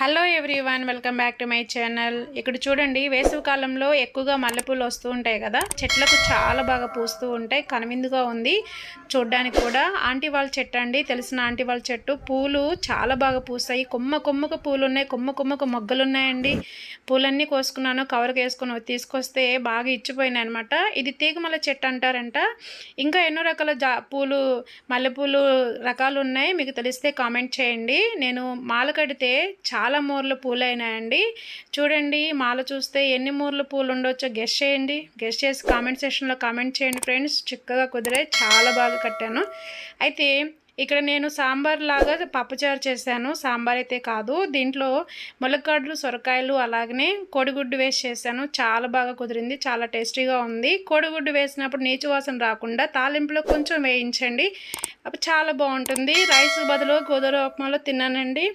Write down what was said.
Hello everyone welcome back to my channel. ఇక్కడ చూడండి వేసవికాలంలో ఎక్కువగా మల్లెపూలు వస్తూ ఉంటాయి కదా. చెట్లకు చాలా బాగా పూస్తూ ఉంటాయి కనువిందుగా ఉంది. చూడ్డానికి కూడా ఆంటీ వాళ్ళ చెట్టు అండి. తెలిసిన ఆంటీ వాళ్ళ చెట్టు. పూలు చాలా బాగా పూస్తాయి. కొమ్మ కొమ్మకు పూలు ఉన్నాయి కొమ్మ కొమ్మకు మొగ్గలు ఉన్నాయండి పూలన్నీ కోసుకున్నాను కవర్కి వేసుకుని తీసుకొస్తే బాగా ఇచ్చిపోయినాయి అనమాట ఇది తీగమల్ల చెట్టు అంటారంట. ఇంకా ఎన్నో రకాల జా పూలు మల్లెపూలు రకాలు ఉన్నాయి. మీకు తెలిస్తే కామెంట్ చేయండి. నేను మాల కడితే చాలా చాలా పూలు అయినాయండి చూడండి మాల చూస్తే ఎన్ని మూర్లు పూలు ఉండొచ్చో గెస్ట్ చేయండి. గెస్ట్ చేసి కామెంట్ సెక్షన్లో కామెంట్ చేయండి ఫ్రెండ్స్ చిక్కగా కుదిరే చాలా బాగా కట్టాను. అయితే ఇక్కడ నేను సాంబార్ లాగా పప్పుచారు చేశాను. సాంబార్ అయితే కాదు దీంట్లో ములక్కాడలు సొరకాయలు అలాగనే కోడిగుడ్డు వేసి చేశాను. చాలా బాగా కుదిరింది చాలా టేస్టీగా ఉంది. కోడిగుడ్డు వేసినప్పుడు నీచు వాసన రాకుండా తాలింపులో కొంచెం వేయించండి. అప్పుడు చాలా బాగుంటుంది. రైస్ బదులు గోధుమ ఉప్మాలో తిన్నానండి.